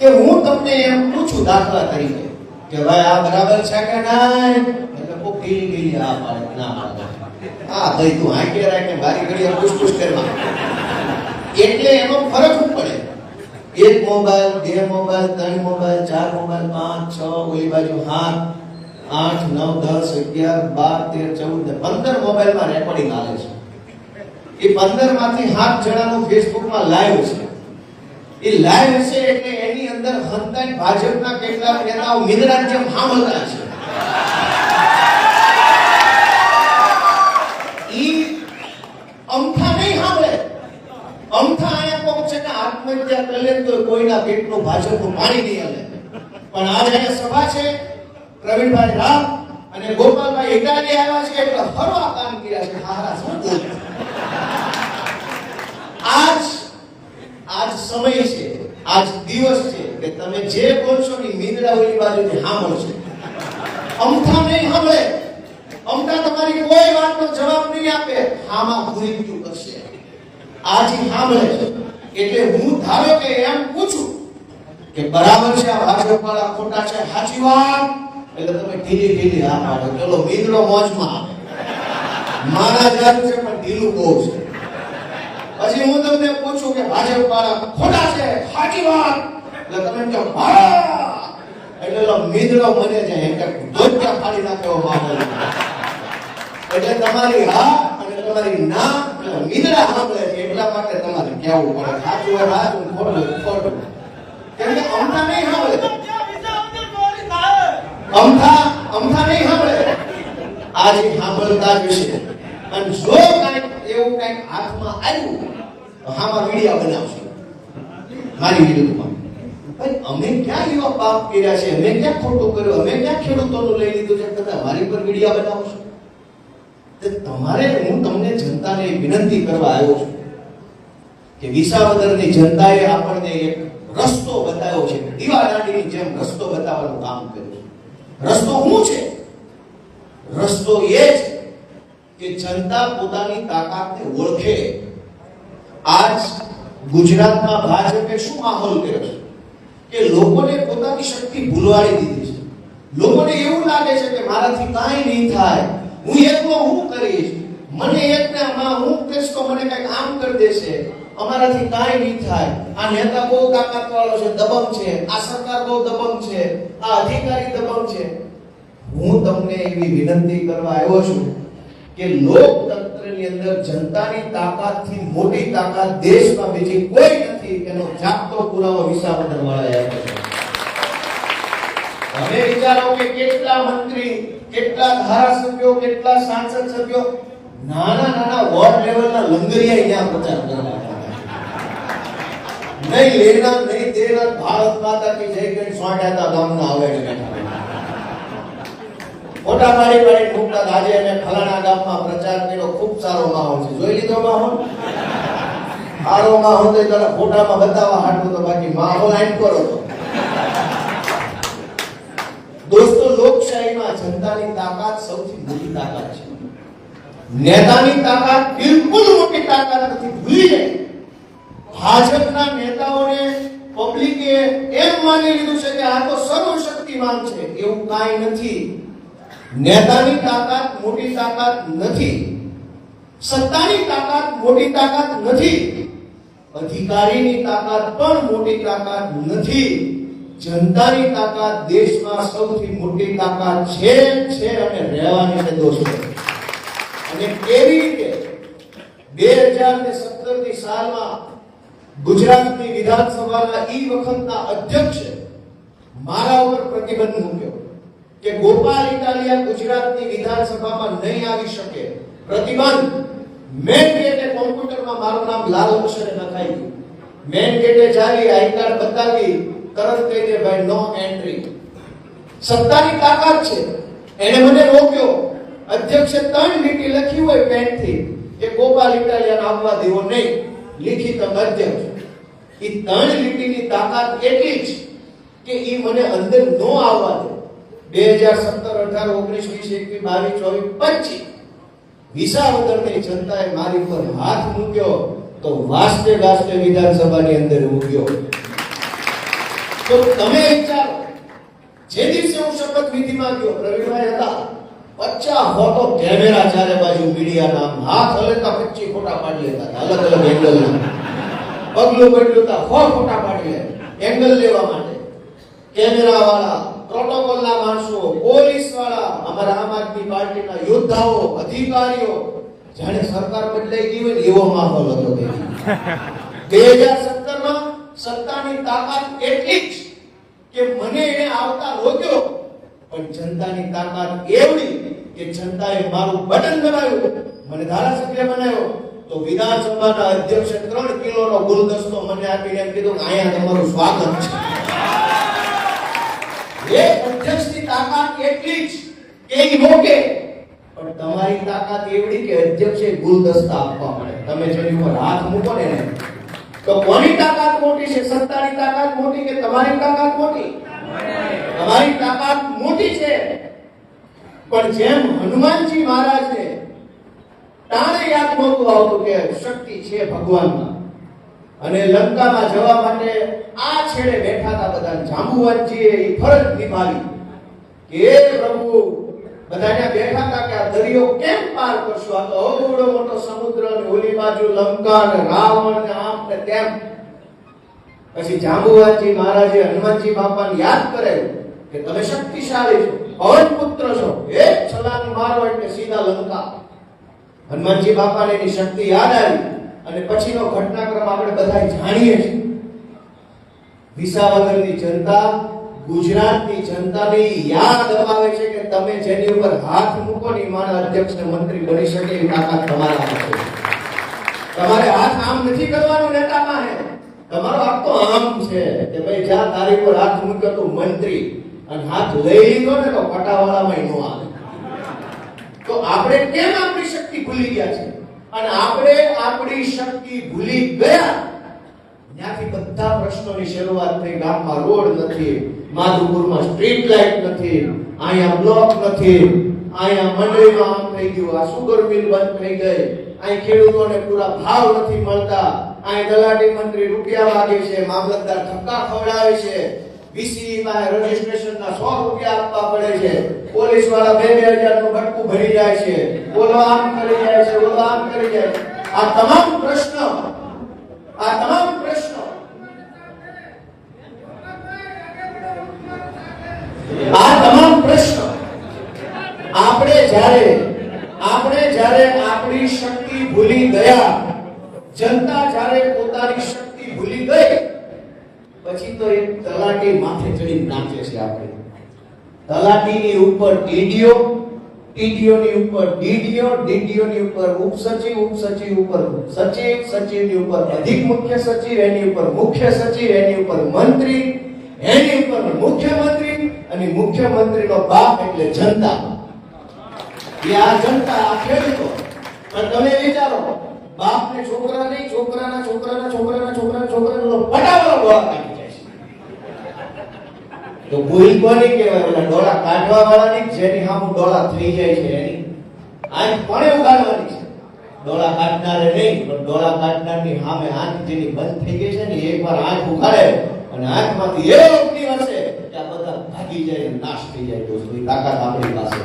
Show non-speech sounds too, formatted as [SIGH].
કે હું તમને એમ પૂછું, દાખલા તરીકે, કે ભાઈ, આ બરાબર છે કે ના એટલે ગીલી આ પાડે, ના પાડે. આ ભાઈ તું હાંકે રાખે બારી ઘડી પૂછ કરવા. એટલે એનો ફરક પડે? એક મોબાઈલ, બે મોબાઈલ, ત્રણ મોબાઈલ, ચાર મોબાઈલ, પાંચ, છ ઓલી બાજુ હાથ, આઠ, નવ, દસ, અગિયાર, બાર, તેર, ચૌદ પંદર મોબાઈલમાં રેકોર્ડિંગ આવે છે. એ પંદરમાંથી હાથ જણાનું ફેસબુકમાં લાઈવ છે. એ લાઈવ છે એટલે અંદર હંતાઈ ભાજપના કેટલાક નેતાઓ મિનરાજ જેમ હામલતા છે. ઈ અમથા નહીં સાંભળે. અમથા આયા પહોંચે ને આત્મહત્યા કરી લે તો કોઈના પેટનું ભાજપનું પાણી નહીં હલે. પણ આજે સભા છે, પ્રવીણભાઈ રામ અને ગોપાલભાઈ ઇટાલી આવ્યા છે એટલે હરવા કામ કર્યા છે. હારા શું આજ આજ સમય છે આજ દિવસ છે કે તમે જે બોલશો ને મીંદડા ઓલી બાજુથી સાંભળશે અમથા નહીં સાંભળે અમથા તમારી કોઈ વાતનો જવાબ નહીં આપે. હામાં ભૂલી ગયું કરશે આજ સાંભળે છે. એટલે હું ધારો કે એમ પૂછું કે બરાબર છે આ ભાજપ વાળા ખોટા છે? સાચી વાત? એટલે તમે ઢીલી ઢીલી હા પાડો ચલો, મીંદડો મોજમાં આવે. મારા જાત છે પણ ઢીલું બહુ છે. પછી હું તમને પૂછું કે ભાજપ વાળા ખોટા છે, સાચી વાત? એટલે તમે કહો હા એટલે મીંદડો મને છે એમ કે ધોતિયા ફાડી નાખ્યો એવો એટલે તમારી હા અને તમારી ના મીંદડા સાંભળે છે, એટલા માટે તમારે કહેવું પડે, સાચું હોય, સાચું, ખોટું ખોટું. કેમ કે અમથા નહીં સાંભળે. અમથા અમથા નહીં સાંભળે. આજે સાંભળતા જ છે અને જો કાંઈક એવું કાંઈક હાથમાં આવ્યું હામાં મીડિયા બનાવશે મારી વિરુદ્ધમાં અમે ક્યાં એવા પાપ કર્યા છે? અમે ક્યાં ખોટું કર્યું? અમે ક્યાં ખેડૂતોનું લઈ લીધું છે? કદાચ મારી પર મીડિયા બનાવશો તો તમારે, હું તમને જનતાને વિનંતી કરવા આવ્યો છું કે વિસાવદરની જનતાએ આપણને એક રસ્તો બતાવ્યો છે. દીવાદાંડીની જેમ રસ્તો બતાવવાનું કામ કર્યું છે. રસ્તો શું છે? રસ્તો એ જ કે જનતા પોતાની તાકાતને ઓળખે આજ ગુજરાતમાં ભાજપે શું માહોલ કર્યો છે? કે લોકોને પોતાની શક્તિ ભૂલવાડી દીધી છે. લોકોને એવું લાગે છે કે મારાથી કાંઈ નહીં થાય. હું એકલો હું કરીશ. મને એકને આમાં હું કરીશ તો મને કંઈક આમ કરી દેશે. અમારાથી કાંઈ નહીં થાય. આ નેતા બહુ તાકાત વાળો છે, દબંગ છે. આ સરકાર બહુ દબંગ છે. આ અધિકારી દબંગ છે. હું તમને એવી વિનંતી કરવા આવ્યો છું કે લોકતંત્રની અંદર જનતાની તાકાતથી મોટી તાકાત દેશમાં બીજી કોઈ નથી, એનો જાગતો પુરાવો વિસાવદર વાળાએ આપ્યો હવે વિચારો કે કેટલા મંત્રી, કેટલા ધારાસભ્યો, કેટલા સાંસદ સભ્યો નાના નાના વોર્ડ લેવલના લંગરિયા અહીંયા પ્રચાર કરવા નહીં લેના નહીં દેના ભારત માતા કી જય કરી સોંટાતા ગામના આવે છે. ફોટા પાડી પાડી મૂકતા. આજે અમે ફલાણા ગામમાં પ્રચાર કર્યો, ખૂબ સારો માહોલ છે. જોઈ લીધો માહોલ? સારો માહોલ તો તારા ફોટામાં બતાવવા હાટું તો બાકી માહોલ આઈન કરો તો. દોસ્તો, લોકશાહીમાં જનતાની તાકાત સૌથી મોટી તાકાત છે. નેતાની તાકાત બિલકુલ મોટી તાકાત નથી, ભૂલી જાય. ભાજપના નેતાઓને પબ્લિકે એમ માની લીધું છે કે આ તો સર્વશક્તિમાન છે, એવું કાંઈ નથી. નેતાની તાકાત મોટી તાકાત નથી. સત્તાની તાકાત મોટી તાકાત નથી. અધિકારીની તાકાત પણ મોટી તાકાત નથી. જનતાની તાકાત દેશમાં સૌથી મોટી તાકાત છે છે અને રહેવાની છે દોસ્તો. અને કેવી રીતે બે હજાર ને સત્તરની સાલમાં ગુજરાતની વિધાનસભાના ઈ વખતના અધ્યક્ષે મારા ઉપર પ્રતિબંધ મૂક્યો. કે ગોપાલ ઇટાલિયા ગુજરાતની વિધાનસભામાં નહીં આવી શકે. પ્રતિબંધ. મેન ગેટે કોમ્પ્યુટરમાં મારું નામ લાલ અક્ષરે લખાઈ ગયું. મેન ગેટે જાવી આઈ કાર્ડ બતાવી તરત કહી દે, ભાઈ નો એન્ટ્રી સત્તાની તાકાત છે. એને મને રોક્યો. અધ્યક્ષે ત્રણ લીટી લખી હોય પેનથી કે ગોપાલ ઇટાલિયાને આવવા દેવો નહીં. લિખિત અધ્યક્ષ. એ ત્રણ લીટીની તાકાત એટલી જ કે એ મને અંદર નો આવવા દે. બે હજાર સત્તર, અઢાર, ઓગણીસ, વીસ, એકવીસ, બાવીસ, ચોવીસ, પચીસ જનતાએ મારી પર હાથ હતા, પચ્ચા ફોટો કેમેરા ચારે બાજુ મીડિયાના હાથ હલેતા પચીસ ફોટા પાડી લેતા અલગ અલગ એંગલના. પગલું પડ્યું હતા ફોટા પાડી લે. એંગલ લેવા માટે. કેમેરા વાળા પોલીસવાળા અમારા આમ આદમી પાર્ટીના યોદ્ધાઓ અધિકારીઓ જાણે સરકાર બદલાઈ ગઈ હોય એવો માહોલ હતો [LAUGHS] બે હજાર સત્તરમાં સત્તાની તાકાત એટલી જ કે મને એને આવતા રોક્યો પણ જનતાની તાકાત એવડી કે જનતાએ મારું બટન દબાવ્યું મને ધારાસભ્ય બનાવ્યો. તો વિધાનસભાના અધ્યક્ષે ત્રણ કિલોનો ગુલદસ્તો મને આપીને એમ કીધું કે અહીંયા તમારું સ્વાગત છે. [LAUGHS] એ અધ્યક્ષની તાકાત એટલી જ કે મોકે પણ તમારી તાકાત એવડી કે અધ્યક્ષે ગુલદસ્તા આપવા પડે તમે જેની ઉપર હાથ મૂકો ને તો કોની તાકાત મોટી છે? સત્તાની તાકાત મોટી કે તમારી તાકાત મોટી? તમારી તાકાત મોટી છે. પણ જેમ હનુમાનજી મહારાજને તાણે યાદ નહોતું આવતું કે શક્તિ છે ભગવાનમાં. અને લંકામાં જવા માટે આ છેડે બેઠા હતા બધા જાંબુવાનજીએ ફરજ નિભાવી કે પ્રભુ બધા ત્યાં બેઠા હતા કે આ દરિયો કેમ પાર કરશો? આ તો અવડો મોટો સમુદ્ર ને ઓલી લંકા ને રાવણ ને ને તેમ. પછી જાંબુવાજી મહારાજે હનુમાનજી બાપાને યાદ કરે કે તમે શક્તિશાળી છો પવન પુત્ર છો, એક છલાંગ મારો એટલે સીધા લંકા. હનુમાનજી બાપાને એની શક્તિ યાદ આવી અને પછીનો ઘટનાક્રમ આપણે બધા જાણીએ છીએ. વિસાવદરની જનતા ગુજરાતની જનતાને યાદ અપાવે છે કે તમે જેની ઉપર હાથ મૂકો ને મારા અધ્યક્ષ ને મંત્રી બની શકે એવી તાકાત તમારા છે. તમારે હાથ આમ નથી કરવાનું નેતામાં હે તમારો તો આમ છે કે ભાઈ જ્યાં તારી ઉપર હાથ મૂક્યો તો મંત્રી અને હાથ લઈ લીધો ને તો પટાવાળામાં નો આવે. તો આપણે કેમ આપણી શક્તિ ભૂલી ગયા છે અને આપણે આપણી શક્તિ ભૂલી ગયા ત્યાંથી બધા પ્રશ્નોની શરૂઆત થઈ. ગામમાં રોડ નથી, માધુપુરમાં સ્ટ્રીટ લાઇટ નથી, અહીંયા બ્લોક નથી, અહીંયા મંડળીમાં આમ થઈ ગયું. આ સુગર મિલ બંધ થઈ ગઈ. અહીં ખેડૂતોને પૂરા ભાવ નથી મળતા. અહીં તલાટી મંત્રી રૂપિયા માગે છે, મામલતદાર ધક્કા ખવડાવે છે. વીસી પાસે રજીસ્ટ્રેશનના 100 રૂપિયા આપવા પડે છે. પોલીસવાળા બે બે હજારનું ભટકું ભરી જાય છે. બોલો આમ કરી જાય છે બોલો આમ કરી જાય આ તમામ પ્રશ્ન, આ તમામ પ્રશ્નો આ તમામ પ્રશ્નો આપણે જ્યારે આપણે જ્યારે આપણી શક્તિ ભૂલી ગયા. જનતા જ્યારે પોતાની શક્તિ ભૂલી ગઈ, પછી તો એક તલાટી માથે ચડી નાખે છે આપણે. તલાટીની ઉપર ડીડીઓ ટીડીઓની ઉપર ડીડીઓ, ડીડીઓની ઉપર ઉપસચિવ ઉપસચિવ ઉપર સચિવ, સચિવની ઉપર અધિક મુખ્ય સચિવ, એની ઉપર મુખ્ય સચિવ, એની ઉપર મંત્રી, એની ઉપર મુખ્યમંત્રી અને મુખ્યમંત્રીનો બાપ એટલે જનતા. એ આ જનતા આ ખેડૂતો પણ તમે વિચારો, બાપને છોકરા નહીં, છોકરાના છોકરાના છોકરાના છોકરાના છોકરાનો ફટાફટ ડોળા કાઢી જાય છે. તો ભૂલ કોને કહેવાય? ડોળા કાઢવા વાળાની જેની સામે ડોળા થઈ જાય છે એની. આંખ કોને ઉગાડવાની છે? ડોળા કાઢનારે નહીં, પણ ડોળા કાઢનારની સામે આંખ જેની બંધ થઈ ગઈ છે ને એકવાર આંખ ઉગાડે અને આંખમાંથી એવો ઉપની હશે કે આ બધા ભાગી જાય નાશ થઈ જાય. દોસ્તો એ તાકાત આપણી પાસે